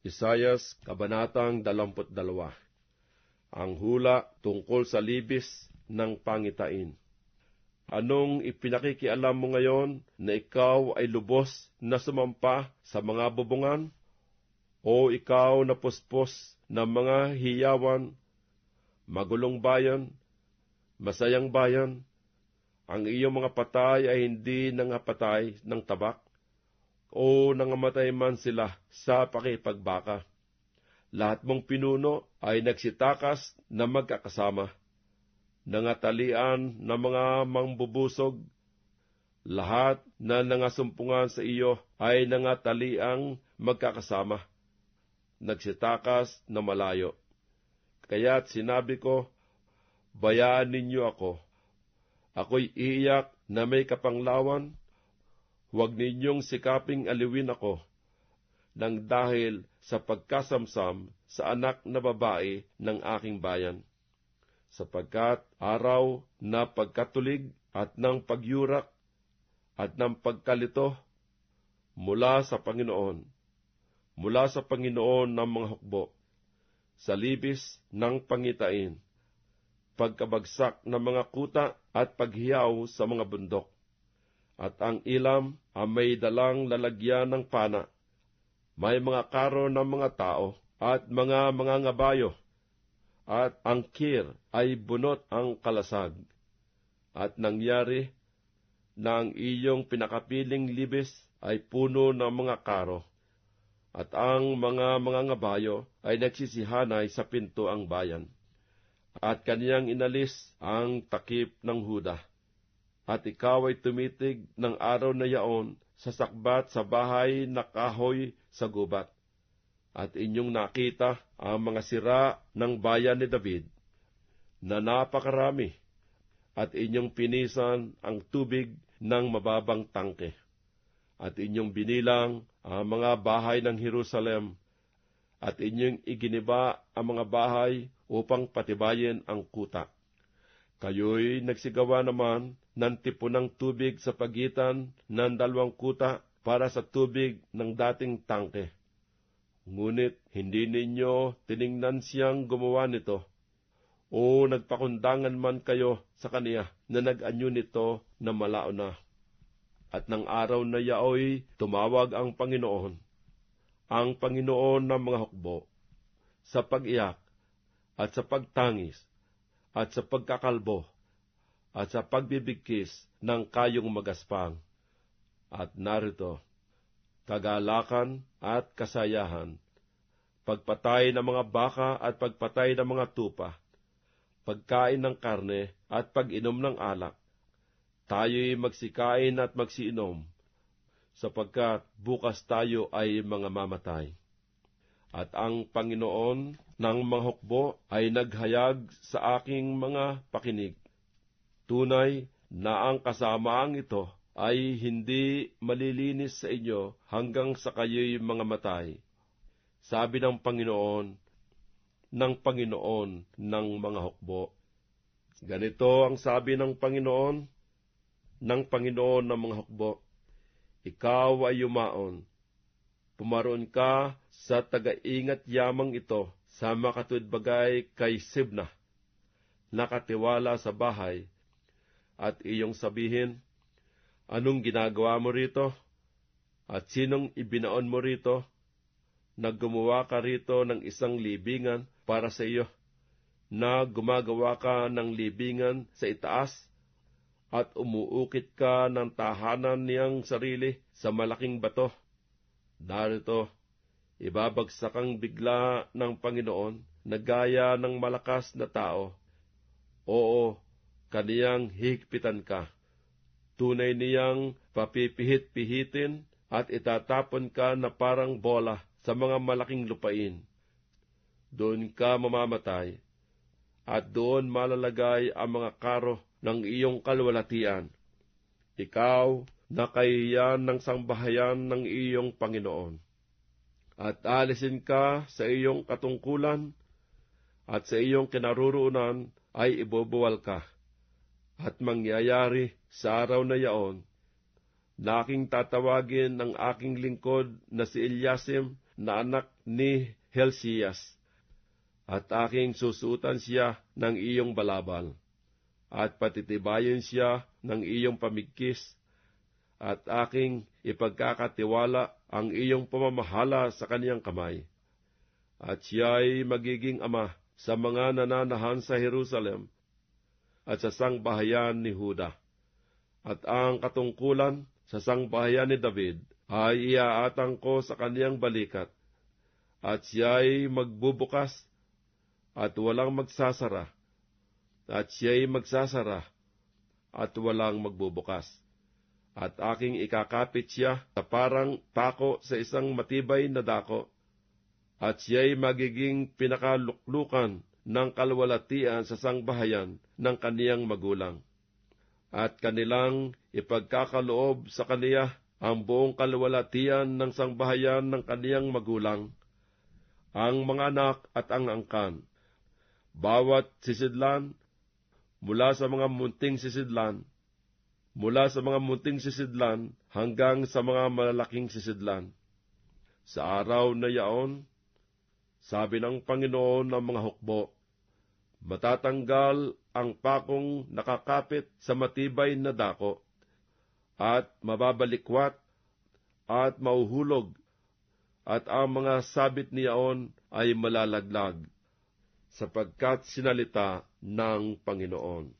Isayas, Kabanatang 22 Ang hula tungkol sa libis ng pangitain. Anong ipinakikialam mo ngayon na ikaw ay lubos na sumampa sa mga bubungan? O ikaw na puspos ng mga hiyawan, magulong bayan, masayang bayan, ang iyong mga patay ay hindi nangapatay ng tabak, o nangamatay man sila sa pakipagbaka. Lahat mong pinuno ay nagsitakas na magkakasama. Nangatalian na mga mangbubusog, lahat na nangasumpungan sa iyo ay nangataliang magkakasama. Nagsitakas na malayo. Kaya't sinabi ko, bayaan ninyo ako. Ako'y iiyak na may kapanglawan, Huwag ninyong sikaping aliwin ako, nang dahil sa pagkasamsam sa anak na babae ng aking bayan. Sapagkat araw na pagkatulig at ng pagyurak at ng pagkalito mula sa Panginoon, mula sa Panginoon ng mga hukbo, sa libis ng pangitain, pagkabagsak ng mga kuta at paghiyaw sa mga bundok at ang ilam ay may dalang lalagyan ng pana. May mga karo ng mga tao at mga mga ngabayo, at ang kir ay bunot ang kalasag. At nangyari na ang iyong pinakapiling libis ay puno ng mga karo, at ang mga mga ngabayo ay nagsisihanay sa pinto ang bayan. At kaniyang inalis ang takip ng Huda at ikaw ay tumitig ng araw na yaon sa sakbat sa bahay na kahoy sa gubat. At inyong nakita ang mga sira ng bayan ni David na napakarami at inyong pinisan ang tubig ng mababang tangke. At inyong binilang ang mga bahay ng Jerusalem at inyong iginiba ang mga bahay upang patibayin ang kuta. Kayo'y nagsigawa naman ng tipunang tubig sa pagitan ng dalawang kuta para sa tubig ng dating tangke. Ngunit hindi ninyo tiningnan siyang gumawa nito, o nagpakundangan man kayo sa kaniya na nag-anyo nito na malao na. At ng araw na yaoy tumawag ang Panginoon, ang Panginoon ng mga hukbo, sa pag-iyak at sa pagtangis at sa pagkakalbo at sa pagbibigkis ng kayong magaspang. At narito, kagalakan at kasayahan, pagpatay ng mga baka at pagpatay ng mga tupa, pagkain ng karne at pag-inom ng alak. Tayo'y magsikain at magsiinom, sapagkat bukas tayo ay mga mamatay. At ang Panginoon ng mga hukbo ay naghayag sa aking mga pakinig Tunay na ang kasamaang ito ay hindi malilinis sa inyo hanggang sa kayo'y mga matay. Sabi ng Panginoon, ng Panginoon ng mga hukbo. Ganito ang sabi ng Panginoon, ng Panginoon ng mga hukbo. Ikaw ay yumaon. Pumaroon ka sa taga-ingat yamang ito sa makatwid bagay kay Sibna. Nakatiwala sa bahay at iyong sabihin, Anong ginagawa mo rito? At sinong ibinaon mo rito? Naggumawa ka rito ng isang libingan para sa iyo, na gumagawa ka ng libingan sa itaas, at umuukit ka ng tahanan niyang sarili sa malaking bato. Darito, ibabagsak ang bigla ng Panginoon na gaya ng malakas na tao. Oo, kaniyang higpitan ka. Tunay niyang papipihit-pihitin at itatapon ka na parang bola sa mga malaking lupain. Doon ka mamamatay, at doon malalagay ang mga karo ng iyong kalwalatian. Ikaw na kahiyan ng sangbahayan ng iyong Panginoon. At alisin ka sa iyong katungkulan, at sa iyong kinaruroonan ay ibobuwal ka at mangyayari sa araw na yaon, na aking tatawagin ng aking lingkod na si Eliasim na anak ni Helsias, at aking susutan siya ng iyong balabal, at patitibayin siya ng iyong pamigkis, at aking ipagkakatiwala ang iyong pamamahala sa kaniyang kamay. At siya'y magiging ama sa mga nananahan sa Jerusalem at sa sangbahayan ni Huda. At ang katungkulan sa sangbahayan ni David ay iaatang ko sa kaniyang balikat, at siya'y magbubukas at walang magsasara, at siya'y magsasara at walang magbubukas. At aking ikakapit siya sa parang tako sa isang matibay na dako, at siya'y magiging pinakaluklukan ng kalwalatian sa sangbahayan ng kaniyang magulang. At kanilang ipagkakaloob sa kaniya ang buong kalwalatian ng sangbahayan ng kaniyang magulang, ang mga anak at ang angkan. Bawat sisidlan, mula sa mga munting sisidlan, mula sa mga munting sisidlan hanggang sa mga malalaking sisidlan. Sa araw na yaon, sabi ng Panginoon ng mga hukbo, matatanggal ang pakong nakakapit sa matibay na dako, at mababalikwat at mauhulog, at ang mga sabit niyaon ay malalaglag, sapagkat sinalita ng Panginoon.